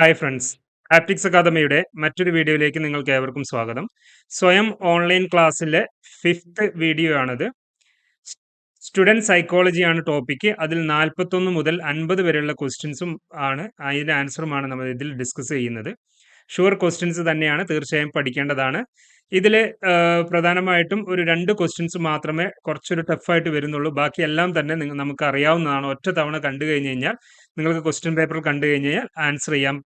Hi friends optics അക്കാദമിയുടെ മറ്റൊരു വീഡിയോയിലേക്ക് നിങ്ങൾക്ക് ഏവർക്കും സ്വാഗതം. സ്വയം ഓൺലൈൻ ക്ലാസ്സിലെ ഫിഫ്ത്ത് വീഡിയോ ആണിത്. സ്റ്റുഡന്റ് സൈക്കോളജിയാണ് ടോപ്പിക്ക് അതിൽ നാൽപ്പത്തൊന്ന് മുതൽ അൻപത് വരെയുള്ള ക്വസ്റ്റ്യൻസും ആണ്. അതിന്റെ ആൻസറുമാണ് നമ്മൾ ഇതിൽ ഡിസ്കസ് ചെയ്യുന്നത്. ഷുവർ ക്വസ്റ്റ്യൻസ് തന്നെയാണ്. തീർച്ചയായും പഠിക്കേണ്ടതാണ്. ഇതിൽ പ്രധാനമായിട്ടും ഒരു രണ്ട് ക്വസ്റ്റ്യൻസ് മാത്രമേ കുറച്ചൊരു ടഫായിട്ട് വരുന്നുള്ളൂ. ബാക്കി എല്ലാം തന്നെ നമുക്ക് അറിയാവുന്നതാണ് ഒറ്റ തവണ കണ്ടു കഴിഞ്ഞ് കഴിഞ്ഞാൽ നിങ്ങൾക്ക് ക്വസ്റ്റ്യൻ പേപ്പർ കണ്ടു കഴിഞ്ഞ് കഴിഞ്ഞാൽ ആൻസർ ചെയ്യാൻ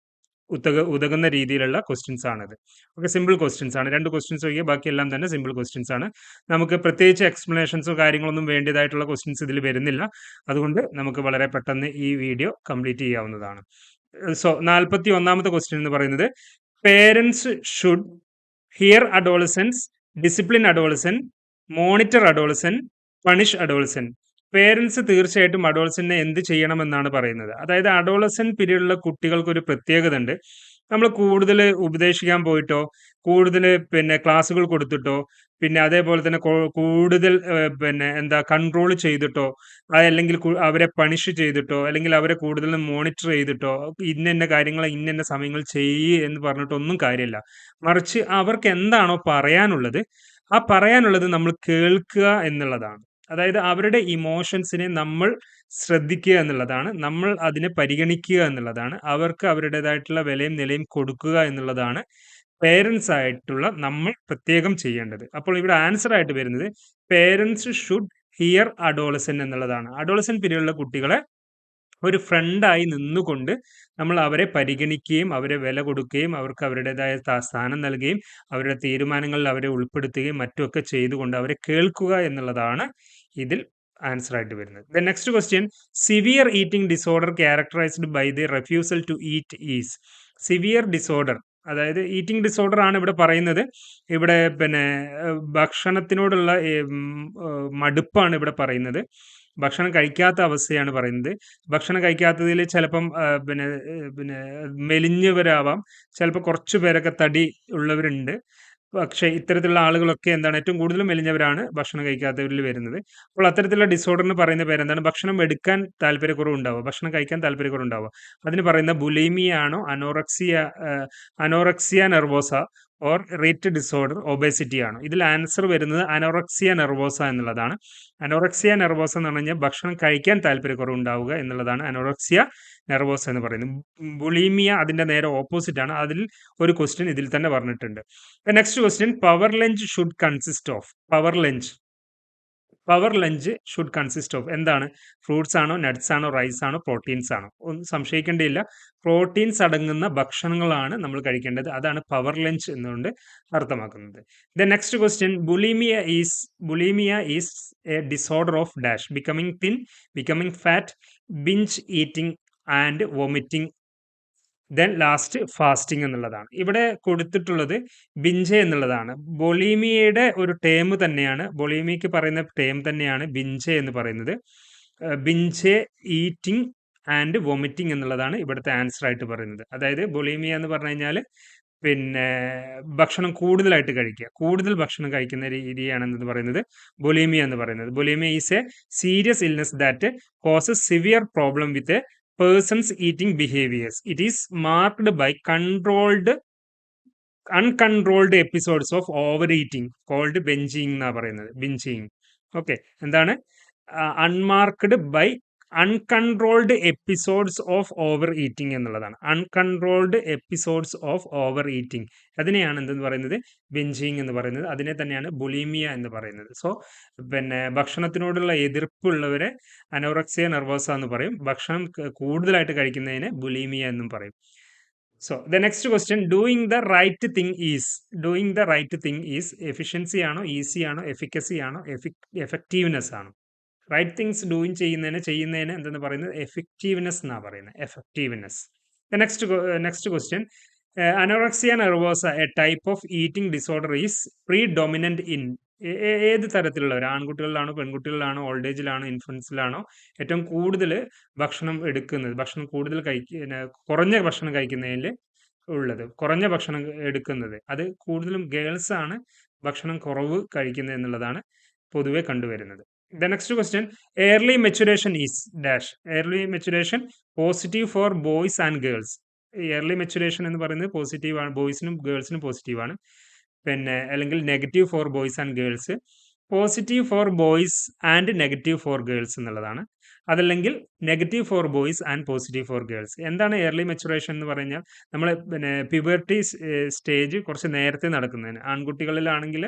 ഉതക ഉതകുന്ന രീതിയിലുള്ള ക്വസ്റ്റ്യൻസ് ആണിത്. ഓക്കെ സിമ്പിൾ ക്വസ്റ്റ്യൻസ് ആണ്. രണ്ട് ക്വസ്റ്റ്യൻസ് ഒഴികെ ബാക്കിയെല്ലാം തന്നെ സിമ്പിൾ ക്വസ്റ്റ്യൻസ് ആണ്. നമുക്ക് പ്രത്യേകിച്ച് എക്സ്പ്ലനേഷൻസോ കാര്യങ്ങളൊന്നും വേണ്ടിയതായിട്ടുള്ള ക്വസ്റ്റ്യൻസ് ഇതിൽ വരുന്നില്ല. അതുകൊണ്ട് നമുക്ക് വളരെ പെട്ടെന്ന് ഈ വീഡിയോ കംപ്ലീറ്റ് ചെയ്യാവുന്നതാണ്. സോ നാൽപ്പത്തി ഒന്നാമത്തെ ക്വസ്റ്റ്യൻ എന്ന് പറയുന്നത് parents should hear adolescence discipline adolescent monitor adolescent punish adolescent parents തീർച്ചയായിട്ടും അഡോൾസിനെ എന്ത് ചെയ്യണമെന്നാണ് പറയുന്നത്. അതായത് അഡോളസൻ പീരീഡിലുള്ള കുട്ടികൾക്ക് ഒരു പ്രത്യേകത ഉണ്ട് നമ്മൾ കൂടുതൽ ഉപദേശിക്കാൻ പോയിട്ടോ കൂടുതൽ പിന്നെ ക്ലാസ്സുകൾ കൊടുത്തിട്ടോ പിന്നെ അതേപോലെ തന്നെ കൂടുതൽ പിന്നെ എന്താ കൺട്രോൾ ചെയ്തിട്ടോ അല്ലെങ്കിൽ അവരെ പണിഷ് ചെയ്തിട്ടോ അല്ലെങ്കിൽ അവരെ കൂടുതൽ മോണിറ്റർ ചെയ്തിട്ടോ ഇന്ന കാര്യങ്ങൾ ഇന്ന സമയങ്ങൾ ചെയ്യ് എന്ന് പറഞ്ഞിട്ടൊന്നും കാര്യമില്ല. മറിച്ച് അവർക്ക് എന്താണോ പറയാനുള്ളത് ആ പറയാനുള്ളത് നമ്മൾ കേൾക്കുക എന്നുള്ളതാണ്. അതായത് അവരുടെ ഇമോഷൻസിനെ നമ്മൾ ശ്രദ്ധിക്കുക എന്നുള്ളതാണ് നമ്മൾ അതിനെ പരിഗണിക്കുക എന്നുള്ളതാണ് അവർക്ക് അവരുടേതായിട്ടുള്ള വിലയും നിലയും കൊടുക്കുക എന്നുള്ളതാണ് പേരൻസ് ആയിട്ടുള്ള നമ്മൾ പ്രത്യേകം ചെയ്യേണ്ടത്. അപ്പോൾ ഇവിടെ ആൻസർ ആയിട്ട് വരുന്നത് പേരൻസ് ഷുഡ് ഹിയർ അഡോളസൻ എന്നുള്ളതാണ്. അഡോളസൻ പീരീഡിലുള്ള കുട്ടികളെ ഒരു ഫ്രണ്ടായി നിന്നുകൊണ്ട് നമ്മൾ അവരെ പരിഗണിക്കുകയും അവരെ വില കൊടുക്കുകയും അവർക്ക് അവരുടേതായ സ്ഥാനം നൽകുകയും അവരുടെ തീരുമാനങ്ങളിൽ അവരെ ഉൾപ്പെടുത്തുകയും മറ്റുമൊക്കെ ചെയ്തുകൊണ്ട് അവരെ കേൾക്കുക എന്നുള്ളതാണ് ഇതിൽ ആൻസർ ആയിട്ട് വരുന്നത്. The next question severe eating disorder characterized by the refusal to eat is severe disorder അതായത് ഈറ്റിംഗ് ഡിസോർഡർ ആണ് ഇവിടെ പറയുന്നത്. ഇവിടെ പിന്നെ ഭക്ഷണത്തിനോടുള്ള മടുപ്പാണ് ഇവിടെ പറയുന്നത്. ഭക്ഷണം കഴിക്കാത്ത അവസ്ഥയാണ് പറയുന്നത്. ഭക്ഷണം കഴിക്കാത്തതിൽ ചിലപ്പം പിന്നെ പിന്നെ മെലിഞ്ഞവരാവാം. ചിലപ്പോൾ കുറച്ച് പേരൊക്കെ തടി ഉള്ളവരുണ്ട്. പക്ഷേ ഇത്തരത്തിലുള്ള ആളുകളൊക്കെ എന്താണ് ഏറ്റവും കൂടുതൽ മെലിഞ്ഞവരാണ് ഭക്ഷണം കഴിക്കാത്തവരിൽ വരുന്നത്. അപ്പോൾ അത്തരത്തിലുള്ള ഡിസോർഡറിന് പറയുന്ന പേരെന്താണ്? ഭക്ഷണം എടുക്കാൻ താല്പര്യക്കുറവുണ്ടാവുക. ഭക്ഷണം കഴിക്കാൻ താല്പര്യക്കുറവുണ്ടാവുക. അതിന് പറയുന്ന ബുലീമിയ ആണോ? Anorexia anorexia nervosa or rate disorder obesity ആണ്. ഇതിൽ ആൻസർ വരുന്നത് അനോറക്സിയ നെർവോസ എന്നുള്ളതാണ്. അനോറക്സിയ നെർവോസ എന്ന് പറഞ്ഞു ഭക്ഷണം കഴിക്കാൻ താല്പര്യക്കുറവുണ്ടാവുക എന്നുള്ളതാണ് അനോറക്സിയ നെർവോസ എന്ന് പറയുന്നത്. ബുളീമിയ അതിന്റെ നേരെ ഓപ്പോസിറ്റ് ആണ്. അതിൽ ഒരു ക്വസ്റ്റ്യൻ ഇതിൽ തന്നെ പറഞ്ഞിട്ടുണ്ട്. Next question power lunch should consist of power lunch power lunch should consist of എന്താണ്? ഫ്രൂട്ട്സ് ആണോ നട്ട്സ് ആണോ റൈസ് ആണോ പ്രോട്ടീൻസ് ആണോ? ഒന്നും സംശയിക്കേണ്ടിയില്ല. പ്രോട്ടീൻസ് അടങ്ങുന്ന ഭക്ഷണങ്ങളാണ് നമ്മൾ കഴിക്കേണ്ടത്. അതാണ് പവർ ലഞ്ച് എന്നുകൊണ്ട് അർത്ഥമാക്കുന്നത്. The next question bulimia is bulimia is a disorder of dash becoming thin becoming fat binge eating and vomiting then last fasting എന്നുള്ളതാണ്. ഇവിടെ കൊടുത്തിട്ടുള്ളത് ബിഞ്ച എന്നുള്ളതാണ്. ബൊളീമിയയുടെ ഒരു ടേം തന്നെയാണ്. ബൊളീമിയക്ക് പറയുന്ന ടേം തന്നെയാണ് ബിഞ്ച എന്ന് പറയുന്നത്. ബിഞ്ച ഈറ്റിംഗ് ആൻഡ് വൊമിറ്റിംഗ് എന്നുള്ളതാണ് ഇവിടുത്തെ ആൻസർ ആയിട്ട് പറയുന്നത്. അതായത് ബൊളീമിയ എന്ന് പറഞ്ഞു കഴിഞ്ഞാൽ പിന്നെ ഭക്ഷണം കൂടുതലായിട്ട് കഴിക്കുക. കൂടുതൽ ഭക്ഷണം കഴിക്കുന്ന രീതിയാണെന്ന് പറയുന്നത് ബൊലീമിയ എന്ന് പറയുന്നത്. Bulimia is a serious illness that causes severe problem with persons eating behaviours it is marked by controlled uncontrolled episodes of over eating called binging എന്നാണ് പറയുന്നത്. ബിഞ്ചിങ് ഓക്കെ എന്താണ്? Unmarked by uncontrolled episodes of over eating എന്നുള്ളതാണ്. Uncontrolled episodes of over eating. അതിനെയാണ് എന്തെന്ന് പറയുന്നത്? Benching എന്ന് പറയുന്നത്. അതിനെ തന്നെയാണ് ബുലീമിയ എന്ന് പറയുന്നത്. സോ പിന്നെ ഭക്ഷണത്തിനോടുള്ള എതിർപ്പുള്ളവരെ അനോറക്സിയ നെർവോസ എന്ന് പറയും. ഭക്ഷണം കൂടുതലായിട്ട് കഴിക്കുന്നതിനെ ബുലീമിയ എന്നും പറയും. So the next question. Doing the right thing is. Doing the right thing is. Efficiency ആണോ ഈസി ആണോ എഫിക്കസി ആണോ എഫക്റ്റീവ്നെസ് ആണോ റൈറ്റ് തിങ്സ് ഡൂയിങ് ചെയ്യുന്നതിന് ചെയ്യുന്നതിന് എന്തെന്ന് പറയുന്നത് എഫക്റ്റീവ്നെസ് എന്നാണ് പറയുന്നത് effectiveness next next question anorexia nervosa a type of eating disorder is predominant in ഏത് തരത്തിലുള്ളവർ? ആൺകുട്ടികളിലാണോ പെൺകുട്ടികളിലാണോ ഓൾഡ് ഏജിലാണോ ഇൻഫ്ലുവൻസിലാണോ ഏറ്റവും കൂടുതൽ ഭക്ഷണം എടുക്കുന്നത് ഭക്ഷണം കൂടുതൽ കഴിക്കുന്ന കുറഞ്ഞ ഭക്ഷണം കഴിക്കുന്നതിൽ ഉള്ളത് കുറഞ്ഞ ഭക്ഷണം എടുക്കുന്നത്. അത് കൂടുതലും ഗേൾസ് ആണ് ഭക്ഷണം കുറവ് കഴിക്കുന്നത് എന്നുള്ളതാണ് പൊതുവെ കണ്ടുവരുന്നത്. The next question. Early maturation is dash. Early maturation positive for boys and girls. Early maturation എന്ന് പറയുന്നത് പോസിറ്റീവ് ആണ്. ബോയ്സിനും ഗേൾസിനും പോസിറ്റീവ് ആണ്. പിന്നെ അല്ലെങ്കിൽ negative for boys and girls positive for boys and negative for girls എന്നുള്ളതാണ്. അതല്ലെങ്കിൽ negative for boys and positive for girls എന്താണ് early maturation എന്ന് പറഞ്ഞാൽ? നമ്മൾ പിന്നെ പ്യുബർട്ടി സ്റ്റേജ് കുറച്ച് നേരത്തെ നടക്കുന്നതിന്. ആൺകുട്ടികളിലാണെങ്കിൽ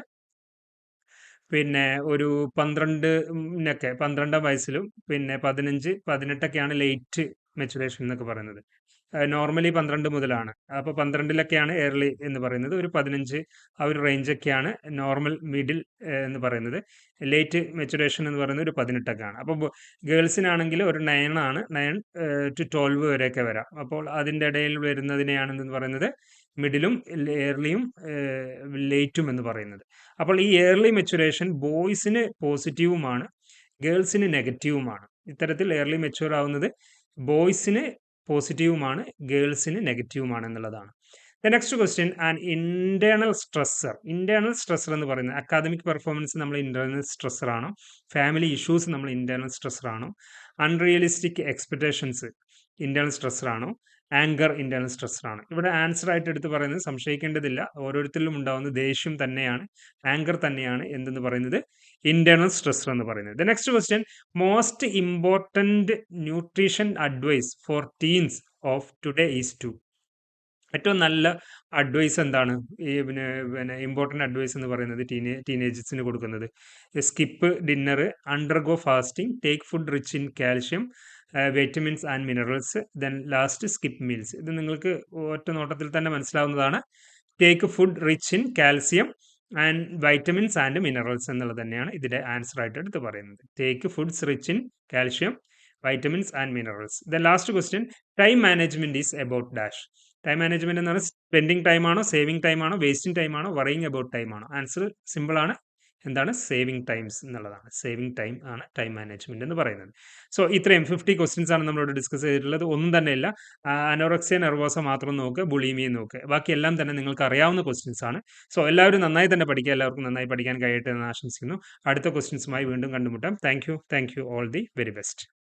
പിന്നെ ഒരു പന്ത്രണ്ടിനൊക്കെ പന്ത്രണ്ടാം വയസ്സിലും പിന്നെ പതിനഞ്ച് പതിനെട്ടൊക്കെയാണ് ലേറ്റ് മെച്ചുറേഷൻ എന്നൊക്കെ പറയുന്നത്. നോർമലി പന്ത്രണ്ട് മുതലാണ്. അപ്പോൾ പന്ത്രണ്ടിലൊക്കെയാണ് എയർലി എന്ന് പറയുന്നത്. ഒരു പതിനഞ്ച് ആ ഒരു റേഞ്ചൊക്കെയാണ് നോർമൽ മിഡിൽ എന്ന് പറയുന്നത്. ലേറ്റ് മെച്ചുറേഷൻ എന്ന് പറയുന്നത് ഒരു പതിനെട്ടൊക്കെയാണ്. അപ്പോൾ ഗേൾസിനാണെങ്കിൽ ഒരു നയനാണ് നയൻ ടു ട്വൽവ് വരെയൊക്കെ വരാം. അപ്പോൾ അതിന്റെ ഇടയിൽ വരുന്നതിനെയാണെന്ന് പറയുന്നത് മിഡിലും എയർലിയും ലേറ്റും എന്ന് പറയുന്നത്. അപ്പോൾ ഈ എയർലി മെച്ചുറേഷൻ ബോയ്സിന് പോസിറ്റീവുമാണ് ഗേൾസിന് നെഗറ്റീവുമാണ്. ഇത്തരത്തിൽ എയർലി മെച്ചുവർ ആവുന്നത് ബോയ്സിന് പോസിറ്റീവുമാണ് ഗേൾസിന് നെഗറ്റീവുമാണ് എന്നുള്ളതാണ്. The next question and internal stressor internal stressor എന്ന് പറയുന്നത് അക്കാദമിക് പെർഫോമൻസ് നമ്മൾ ഇന്റേണൽ സ്ട്രെസ്സർ ആണോ? ഫാമിലി ഇഷ്യൂസ് നമ്മൾ ഇന്റേണൽ സ്ട്രെസ്സർ ആണോ? അൺറിയലിസ്റ്റിക് എക്സ്പെക്ടേഷൻസ് ഇന്റേണൽ സ്ട്രെസ്സർ ആണോ? ആങ്കർ ഇന്റേണൽ സ്ട്രെസ്സാണ് ഇവിടെ ആൻസർ ആയിട്ട് എടുത്ത് പറയുന്നത് സംശയിക്കേണ്ടതില്ല. ഓരോരുത്തരിലും ഉണ്ടാകുന്ന ദേഷ്യം തന്നെയാണ്. ആങ്കർ തന്നെയാണ് എന്തെന്ന് പറയുന്നത്? ഇന്റേണൽ സ്ട്രെസ് എന്ന് പറയുന്നത്. The next question most important nutrition advice for teens of today is to ഏറ്റവും നല്ല അഡ്വൈസ് എന്താണ്? ഈ പിന്നെ പിന്നെ ഇമ്പോർട്ടന്റ് അഡ്വൈസ് എന്ന് പറയുന്നത് ടീനേ ടീനേജേഴ്സിന് കൊടുക്കുന്നത്. Skip dinner undergo fasting take food rich in calcium vitamins and minerals then last skip meals ഇത് നിങ്ങൾക്ക് ഒറ്റ നോട്ടത്തിൽ തന്നെ മനസ്സിലാവുന്നതാണ്. Take food rich in calcium and vitamins and minerals എന്നുള്ളത് തന്നെയാണ് ഇതിന്റെ ആൻസർ ആയിട്ട് എടുത്ത് പറയുന്നത്. Take foods rich in calcium vitamins and minerals the last question time management is about dash time management എന്ന് പറഞ്ഞാൽ സ്പെൻഡിങ് ടൈം ആണോ സേവിങ് ടൈം ആണോ വേസ്റ്റിംഗ് ടൈം ആണോ വറിയിങ് അബൌട്ട് ടൈം ആണോ? ആൻസർ സിമ്പിൾ ആണ്. എന്താണ്? സേവിങ് ടൈംസ് എന്നുള്ളതാണ്. Saving time ആണ് ടൈം മാനേജ്മെന്റ് എന്ന് പറയുന്നത്. സോ ഇത്രയും ഫിഫ്റ്റി ക്വസ്റ്റ്യൻസ് ആണ് നമ്മളോട് ഡിസ്കസ് ചെയ്തിട്ടുള്ളത്. ഒന്നും തന്നെ ഇല്ല. അനോറക്സിയ നെർവോസ മാത്രം നോക്ക് ബുളീമിയ നോക്ക്. ബാക്കി എല്ലാം തന്നെ നിങ്ങൾക്ക് അറിയാവുന്ന ക്വസ്റ്റ്യൻസ് ആണ്. സോ എല്ലാവരും നന്നായി തന്നെ പഠിക്കുക. എല്ലാവർക്കും നന്നായി പഠിക്കാൻ കഴിയട്ടെ എന്ന് ആശംസിക്കുന്നു. അടുത്ത ക്വസ്റ്റ്യൻസുമായി വീണ്ടും കണ്ടുമുട്ടാം. Thank you. Thank you. All the very best.